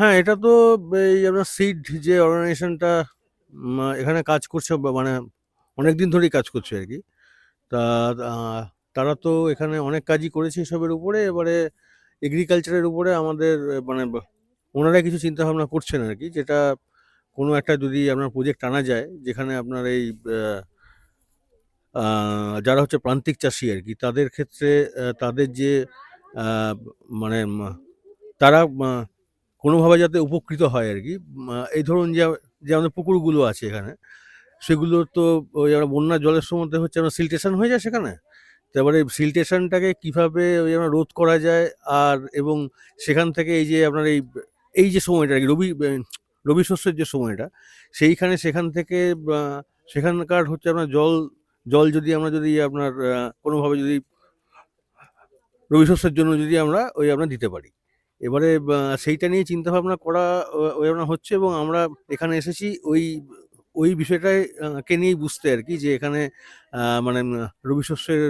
হ্যাঁ এটা তো এই আপনার সিড যে অর্গানাইজেশনটা এখানে কাজ করছে মানে অনেক দিন ধরেই কাজ করছে আর কি। তা তারা তো এখানে অনেক কাজই করেছে এসবের উপরে। এবারে এগ্রিকালচারের উপরে আমাদের মানে ওনারা কিছু চিন্তা ভাবনা করছেন আর কি, যেটা কোনো একটা যদি আপনার প্রজেক্ট আনা যায়, যেখানে আপনার এই যারা হচ্ছে প্রান্তিক চাষি আর কি, তাদের ক্ষেত্রে তাদের যে মানে তারা কোনোভাবে যাতে উপকৃত হয় আর কি। এই ধরুন যে যে আমাদের পুকুরগুলো আছে এখানে, সেগুলো তো ওই আমরা বন্যার জলের সময় হচ্ছে আমরা সিলটেশন হয়ে যায় সেখানে। তারপরে সিলটেশনটাকে কীভাবে ওই আমরা রোধ করা যায় আর এবং সেখান থেকে এই যে আপনার এই এই যে সময়টা আর কি, রবি রবি শস্যের যে সময়টা, সেইখানে সেখান থেকে সেখানকার হচ্ছে আপনার জল জল যদি আমরা যদি আপনার কোনোভাবে যদি রবি শস্যের জন্য যদি আমরা ওই আমরা দিতে পারি। এবারে সেইটা নিয়ে চিন্তা ভাবনা করা ও- ওই হচ্ছে এবং আমরা এখানে এসেছি ওই ওই বিষয়টাই আহ, কে নিয়েই বুঝতে আর কি যে এখানে মানে রবি শস্যের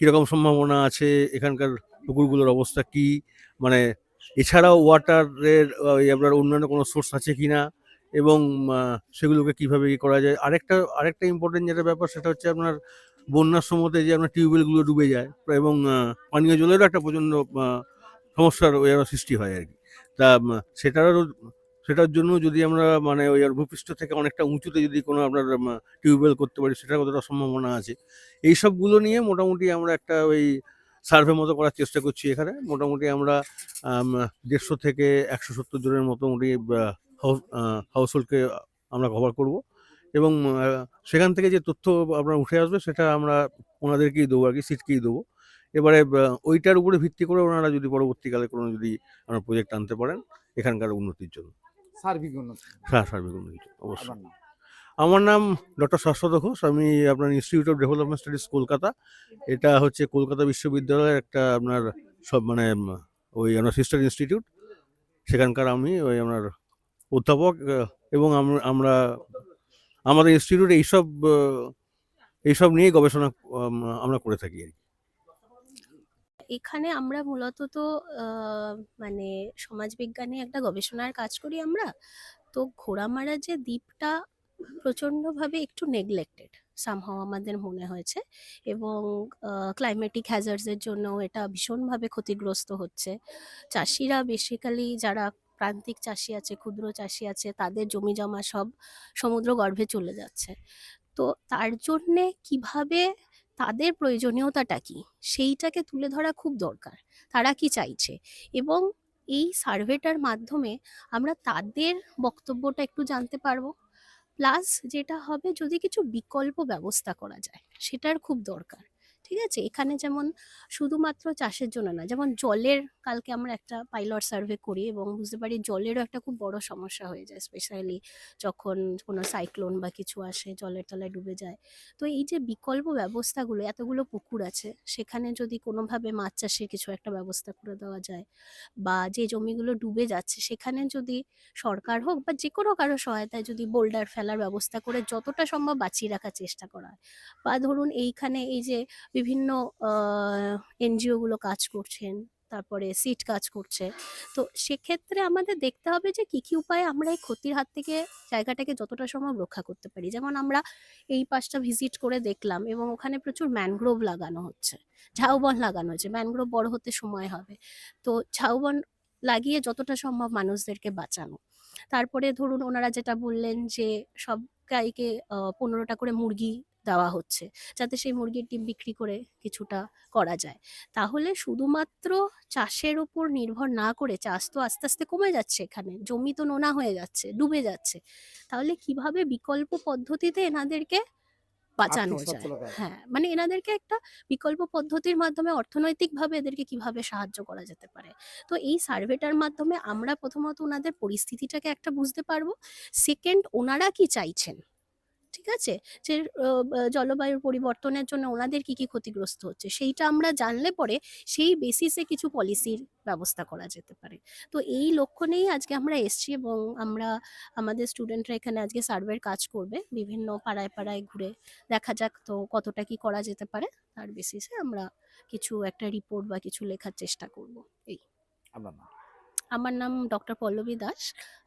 কীরকম সম্ভাবনা আছে এখানকার পুকুরগুলোর অবস্থা কি? মানে এছাড়াও ওয়াটারের ওই আপনার অন্যান্য কোনো সোর্স আছে কি না? এবং সেগুলোকে কীভাবে ই করা যায়? আরেকটা আরেকটা ইম্পর্টেন্ট যেটা ব্যাপার সেটা হচ্ছে আপনার বন্যার সময়তে যে আপনার টিউবওয়েলগুলো ডুবে যায় এবং পানীয় জলেরও একটা প্রচণ্ড সমস্যার সৃষ্টি হয় আর কি। তা সেটারও, সেটার জন্য যদি আমরা মানে ওই আর ভূপৃষ্ঠ থেকে অনেকটা উঁচুতে যদি কোনো আপনার টিউবওয়েল করতে পারি, সেটার কতটা সম্ভাবনা আছে? এই সবগুলো নিয়ে মোটামুটি আমরা একটা ওই সার্ভে মতো করার চেষ্টা করছি এখানে। মোটামুটি আমরা দেড়শো থেকে একশো সত্তর জনের মোটামুটি হাউস হোল্ডকে আমরা কভার করব। এবং সেখান থেকে যে তথ্য আপনার উঠে আসবে, সেটা আমরা ওনাদেরকেই দেবো আর কি সিটকেই দেবো। এবারে ওইটার উপরে ভিত্তি করে ওনারা যদি পরবর্তীকালে কোনো যদি আমরা প্রজেক্ট আনতে পারেন এখানকার উন্নতির জন্য। সার্বিক উন্নতি। হ্যাঁ সার্বিক উন্নতির জন্য অবশ্যই। আমার নাম ডক্টর শাশ্বত ঘোষ আমি আপনার institute of development studies Kolkata. এটা হচ্ছে কলকাতা বিশ্ববিদ্যালয়ের একটা আপনার সব মানে ওই আপনার সিস্টার ইনস্টিটিউট সেখানকার আমি ওই আপনার অধ্যাপক এবং আমরা আমাদের ইনস্টিটিউটে এইসব এইসব নিয়ে গবেষণা আমরা করে থাকি আর কি। এখানে আমরা মূলত তো মানে সমাজবিজ্ঞানে একটা গবেষণার কাজ করি আমরা। তো ঘোড়ামারা যে দ্বীপটা প্রচণ্ডভাবে একটু নেগলেক্টেড সামহাও আমাদের মনে হয়েছে এবং ক্লাইমেটিক হ্যাজার্ডসের জন্য এটা ভীষণভাবে ক্ষতিগ্রস্ত হচ্ছে। চাষিরা বেসিক্যালি যারা প্রান্তিক চাষি আছে, ক্ষুদ্র চাষি আছে, তাদের জমি জমা সব সমুদ্র গর্ভে চলে যাচ্ছে। তো তার জন্যে কীভাবে তাদের প্রয়োজনীয়তাটা কি? সেইটাকে তুলে ধরা খুব দরকার। তারা কি চাইছে? এবং এই সার্ভেটার মাধ্যমে আমরা তাদের বক্তব্যটা একটু জানতে পারব। প্লাস যেটা হবে যদি কিছু বিকল্প ব্যবস্থা করা যায়, সেটার খুব দরকার। ঠিক আছে? এখানে যেমন শুধুমাত্র চাষের জন্য না, যেমন জলের কালকে আমরা একটা পাইলট সার্ভে করি এবং বুঝতে পারি জলেরও একটা খুব বড় সমস্যা হয়ে যায় স্পেশালি যখন কোনো সাইক্লোন বা কিছু আসে জলের তলায় ডুবে যায়। তো এই যে বিকল্প ব্যবস্থাগুলো, এতগুলো পুকুর আছে, সেখানে যদি কোনোভাবে মাছ চাষের কিছু একটা ব্যবস্থা করে দেওয়া যায় বা যে জমিগুলো ডুবে যাচ্ছে, সেখানে যদি সরকার হোক বা যে কোনো কারও সহায়তায় যদি বোল্ডার ফেলার ব্যবস্থা করে যতটা সম্ভব বাঁচিয়ে রাখার চেষ্টা করা হয়। বা ধরুন এইখানে এই যে বিভিন্ন এনজিওগুলো কাজ করছেন, তারপরে সিট কাজ করছে। তো সেক্ষেত্রে আমাদের দেখতে হবে যে কী কী উপায়ে আমরা এই ক্ষতির হাত থেকে, জায়গাটাকে যতটা সম্ভব রক্ষা করতে পারি। যেমন আমরা এই পাশটা ভিজিট করে দেখলাম এবং ওখানে প্রচুর ম্যানগ্রোভ লাগানো হচ্ছে। ঝাউবন লাগানো হচ্ছে ম্যানগ্রোভ বড় হতে সময় হবে। তো ঝাউবন লাগিয়ে যতটা সম্ভব মানুষদেরকে বাঁচানো। তারপরে ধরুন ওনারা যেটা বললেন যে সব গাইকে পনেরোটা করে মুরগি দেওয়া হচ্ছে যাতে সেই মুরগির ডিম বিক্রি করে কিছুটা করা যায়। তাহলে শুধুমাত্র চাষের উপর নির্ভর না করে চাষ তো আস্তে আস্তে কমে যাচ্ছে এখানে জমি তো নোনা হয়ে যাচ্ছে ডুবে যাচ্ছে। তাহলে কীভাবে বিকল্প পদ্ধতিতে এনাদেরকে বাঁচানো যায়? হ্যাঁ মানে এনাদেরকে একটা বিকল্প পদ্ধতির মাধ্যমে অর্থনৈতিকভাবে এদেরকে কীভাবে সাহায্য করা যেতে পারে? তো এই সার্ভেটার মাধ্যমে আমরা প্রথমত ওনাদের পরিস্থিতিটাকে একটা বুঝতে পারব। সেকেন্ড ওনারা কি চাইছেন? ঠিক আছে? যে জলবায়ুর পরিবর্তনের জন্য ওনাদের কি কি ক্ষতিগ্রস্ত হচ্ছে? সেইটা আমরা জানলে পরে সেই বেসিসে কিছু পলিসির ব্যবস্থা করা যেতে পারে। তো এই লক্ষ্য নিয়েই আজকে আমরা এসছি এবং আমরা আমাদের স্টুডেন্টরা এখানে আজকে সার্ভের কাজ করবে। বিভিন্ন পাড়ায় পাড়ায় ঘুরে দেখা যাক তো কতটা কি করা যেতে পারে। তার বেসিসে আমরা কিছু একটা রিপোর্ট বা কিছু লেখার চেষ্টা করব। এই। আমার নাম ডক্টর পল্লবী দাস।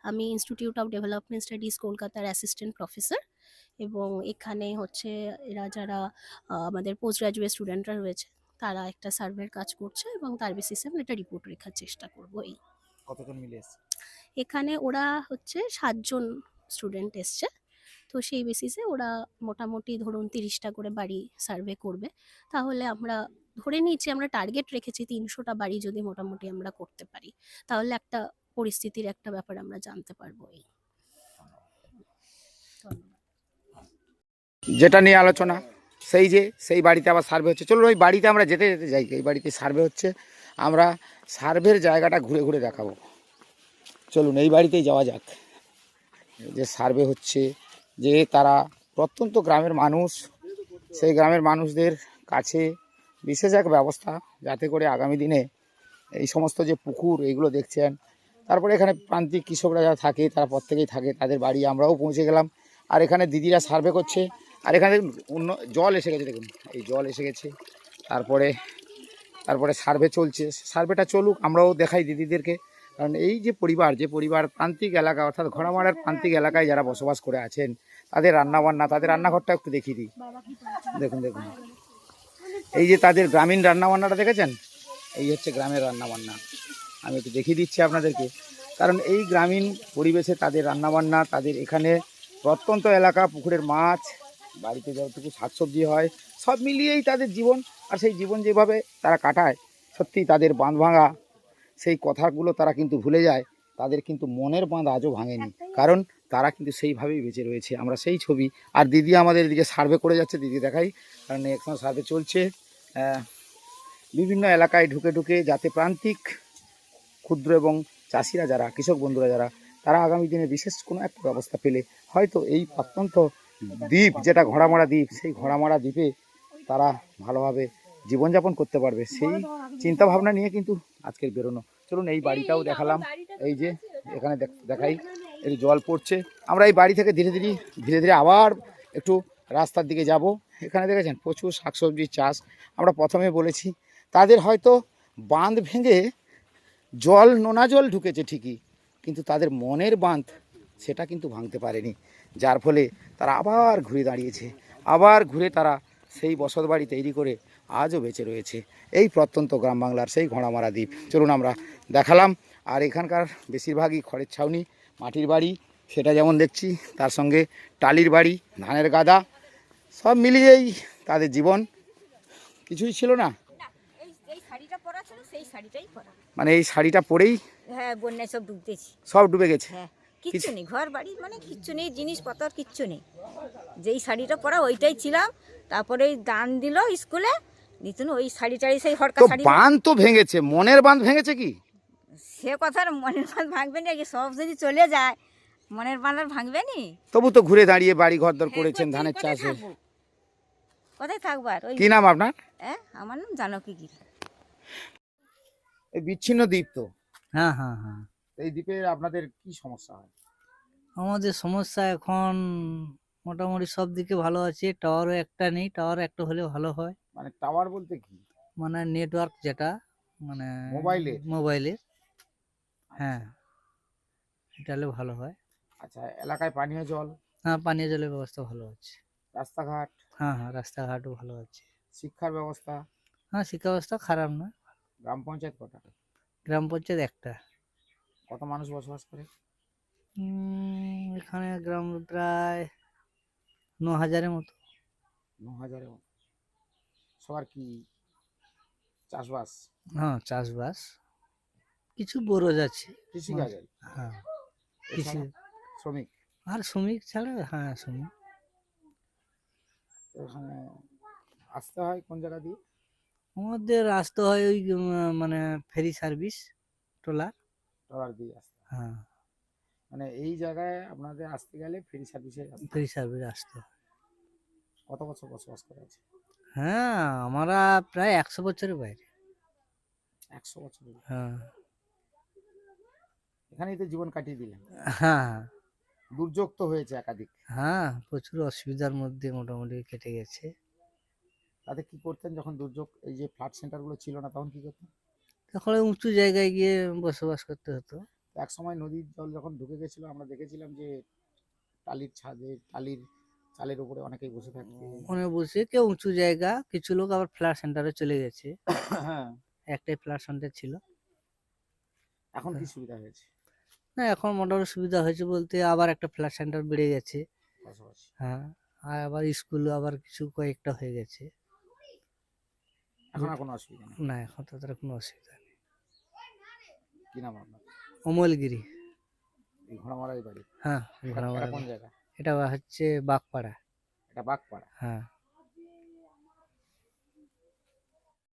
আমি ইনস্টিটিউট অফ ডেভেলপমেন্ট স্টাডিজ কলকাতার অ্যাসিস্ট্যান্ট প্রফেসর এবং এখানে হচ্ছে এরা যারা আমাদের পোস্ট গ্রাজুয়েট স্টুডেন্টরা রয়েছে তারা একটা সার্ভের কাজ করছে এবং তার বেসিসে আমরা একটা রিপোর্ট লেখার চেষ্টা করব এই। কতজন মিলে এখানে ওরা হচ্ছে সাতজন স্টুডেন্ট এসছে তো সেই বেসিসে ওরা মোটামুটি ধরুন তিরিশটা করে বাড়ি সার্ভে করবে। তাহলে আমরা ধরে নিয়েছি আমরা টার্গেট রেখেছি তিনশোটা বাড়ি যদি মোটামুটি আমরা করতে পারি তাহলে একটা পরিস্থিতির একটা ব্যাপার আমরা জানতে পারব এই। যেটা নিয়ে আলোচনা, সেই যে, সেই বাড়িতে আবার সার্ভে হচ্ছে। চলুন, ওই বাড়িতে আমরা যেতে যেতে যাই, এই বাড়িতে সার্ভে হচ্ছে। আমরা সার্ভের জায়গাটা ঘুরে ঘুরে দেখাবো। চলুন, এই বাড়িতেই যাওয়া যাক। যে সার্ভে হচ্ছে, যে তারা প্রত্যন্ত গ্রামের মানুষ, সেই গ্রামের মানুষদের কাছে বিশেষ এক ব্যবস্থা যাতে করে আগামী দিনে এই সমস্ত যে পুকুর, এইগুলো দেখছেন, তারপরে এখানে প্রান্তিক কৃষকরা যারা থাকে, তারা প্রত্যেকেই থাকে, তাদের বাড়ি আমরাও পৌঁছে গেলাম। আর এখানে দিদিরা সার্ভে করছে আর এখানে অন্য জল এসে গেছে, দেখুন, এই জল এসে গেছে। তারপরে তারপরে সার্ভে চলছে। সার্ভেটা চলুক, আমরাও দেখাই দিদিদেরকে। কারণ এই যে পরিবার যে পরিবার প্রান্তিক এলাকা, অর্থাৎ ঘোড়ামারার প্রান্তিক এলাকায় যারা বসবাস করে আছেন, তাদের রান্নাবান্না, তাদের রান্নাঘরটা একটু দেখিয়ে দিই। দেখুন দেখুন। এই যে তাদের গ্রামীণ রান্নাবান্নাটা দেখেছেন? এই হচ্ছে গ্রামের রান্নাবান্না। আমি একটু দেখিয়ে দিচ্ছি আপনাদেরকে। কারণ এই গ্রামীণ পরিবেশে তাদের রান্নাবান্না, তাদের এখানে প্রত্যন্ত এলাকা, পুকুরের মাছ বাড়িতে যতটুকু শাকসবজি হয় সব মিলিয়েই তাদের জীবন আর সেই জীবন যেভাবে তারা কাটায় সত্যি তাদের বাঁধ ভাঙা সেই কথাগুলো তারা কিন্তু ভুলে যায় তাদের কিন্তু মনের বাঁধ আজও ভাঙেনি। কারণ তারা কিন্তু সেইভাবেই বেঁচে রয়েছে আমরা সেই ছবি। আর দিদি আমাদের এদিকে সার্ভে করে যাচ্ছে দিদি দেখাই কারণ এখন সার্ভে চলছে। বিভিন্ন এলাকায় ঢুকে ঢুকে যাতে প্রান্তিক ক্ষুদ্র এবং চাষিরা যারা কৃষক বন্ধুরা যারা তারা আগামী দিনে বিশেষ কোনো একটা ব্যবস্থা পেলে হয়তো এই প্রত্যন্ত দ্বীপ যেটা ঘোড়ামারা দ্বীপ সেই ঘোড়ামারা দ্বীপে তারা ভালোভাবে জীবনযাপন করতে পারবে। সেই চিন্তা ভাবনা নিয়ে কিন্তু আজকের বেরোনো। চলুন এই বাড়িটাও দেখালাম। এই যে এখানে দেখ- দেখাই এই জল পড়ছে। আমরা এই বাড়ি থেকে ধীরে ধীরে ধীরে ধীরে আবার একটু রাস্তার দিকে যাব। এখানে দেখেছেন প্রচুর শাকসবজির চাষ। আমরা প্রথমে বলেছি তাদের হয়তো বাঁধ ভেঙে জল নোনা জল ঢুকেছে ঠিকই কিন্তু তাদের মনের বাঁধ সেটা কিন্তু ভাঙতে পারেনি। যার ফলে তারা আবার ঘুরে দাঁড়িয়েছে আবার ঘুরে তারা সেই বসত বাড়ি তৈরি করে আজও বেঁচে রয়েছে। এই প্রত্যন্ত গ্রাম বাংলার সেই ঘোড়ামারা দ্বীপ। চলুন আমরা দেখালাম। আর এখানকার বেশিরভাগই খড়ের ছাউনি মাটির বাড়ি সেটা যেমন দেখছি তার সঙ্গে টালির বাড়ি ধানের গাদা সব মিলিয়েই তাদের জীবন। কিছুই ছিল না? এই এই শাড়িটা পরা সেই শাড়িটাই মানে এই শাড়িটা পরেই হ্যাঁ বন্যায় সব ডুবতেছি। সব ডুবে গেছে? হ্যাঁ। কিচ্ছু নেই ঘর বাড়ি মানে কিচ্ছু নেই জিনিসপত্র কিচ্ছু নেই। যেই শাড়িটা পরা ওইটাই ছিলাম তারপরে ওই দান দিল স্কুলে দিতুন ওই শাড়ি টাড়ি সেই হরকা শাড়ি। বাঁধ তো ভেঙেছে মনের বাঁধ ভেঙেছে কি? সে কথা আর মনের বাঁধ ভাঙবে না সব যদি চলে যায় মনের বাঁধ আর ভাঙবে নি? তবু তো ঘুরে দাঁড়িয়ে বাড়ি ঘরদর হ্যাঁ, করেছেন করছি, ধানের চাষে থাকব? কোথায় থাকব আর? ওই কি নাম আপনার? হ্যাঁ আমার নাম জানকী গিরি। এই বিচ্ছিন্ন দ্বীপ তো। হ্যাঁ হ্যাঁ হ্যাঁ। এই দ্বীপে আপনাদের কি সমস্যা হয়? আমাদের সমস্যা এখন মোটামুটি সব দিকে ভালো আছে। টাওয়ারও একটা নেই টাওয়ার একটা হলে ভালো হয়। মানে টাওয়ার বলতে কি? মানে নেটওয়ার্ক যেটা মানে মোবাইলে মোবাইলে হ্যাঁ এটা হলে ভালো হয়। আচ্ছা এলাকায় পানীয় জল? হ্যাঁ পানীয় জলের ব্যবস্থা ভালো আছে। রাস্তাঘাট? হ্যাঁ হ্যাঁ রাস্তাঘাটও ভালো আছে। শিক্ষার ব্যবস্থা? হ্যাঁ শিক্ষা ব্যবস্থা খারাপ না গ্রাম পঞ্চায়েত কটা? গ্রাম পঞ্চায়েত একটা। কত মানুষ বসবাস করে? এখানে গ্রাম প্রায় ন হাজারের মতো। ন হাজারের মতো। সবার কি চাষবাস? হ্যাঁ চাষবাস। কিছু বরজ আছে। কৃষিকাজ হ্যাঁ। এছাড়া শ্রমিক? আর শ্রমিক ছাড়া হ্যাঁ শ্রমিক। এখানে আসতে হয় কোন জায়গা দিয়ে? আমাদের আসতে হয় ওই মানে ফেরি সার্ভিস ট্রলার ট্রলার দিয়ে আসতে হ্যাঁ। মানে এই জায়গায় আপনাদের আসতে গেলে ফেরি সার্ভিসে। ফেরি সার্ভিস আসতে কত বছর বসবাস করে আছে হ্যাঁ আমরা প্রায় একশো বছরের বাইরে। একশো বছর হ্যাঁ। এখানেই তো জীবন কাটিয়ে দিলেন। হ্যাঁ। দুর্যোগ তো হয়েছে একাধিক। হ্যাঁ প্রচুর অসুবিধার মধ্যে মোটামুটি কেটে গেছে। তাতে কি করতেন যখন দুর্যোগ এই যে ফ্লাড সেন্টারগুলো ছিল না তখন কি করতেন? তখন উঁচু জায়গায় গিয়ে বসবাস করতে হতো। এক সময় নদীর জল যখন ঢুকে গেছিল আমরা দেখেছিলাম যে টালির ছাদে টালির চালের উপরে অনেকেই বসে থাকতে ওখানে বসে কেউ উঁচু জায়গা কিছু লোক আবার ফ্ল্যাট সেন্টারে চলে গেছে। হ্যাঁ। একটাই ফ্ল্যাট সেন্টার ছিল। এখন কি সুবিধা হয়েছে? না এখন মোটামুটি সুবিধা হয়েছে বলতে আবার একটা ফ্ল্যাট সেন্টার বেড়ে গেছে। হ্যাঁ আর আবার স্কুল আবার কিছু কয়েকটা হয়ে গেছে। এখন আর কোনো অসুবিধা নেই? না এখন তো তার কোনো অসুবিধা নেই। কি নাম আপনার? অমলগিরি। এই ঘোড়ামারাই বাড়ি? হ্যাঁ ঘোড়ামারা কোন জায়গা? এটা হচ্ছে বাগপাড়া। এটা বাগপাড়া? হ্যাঁ।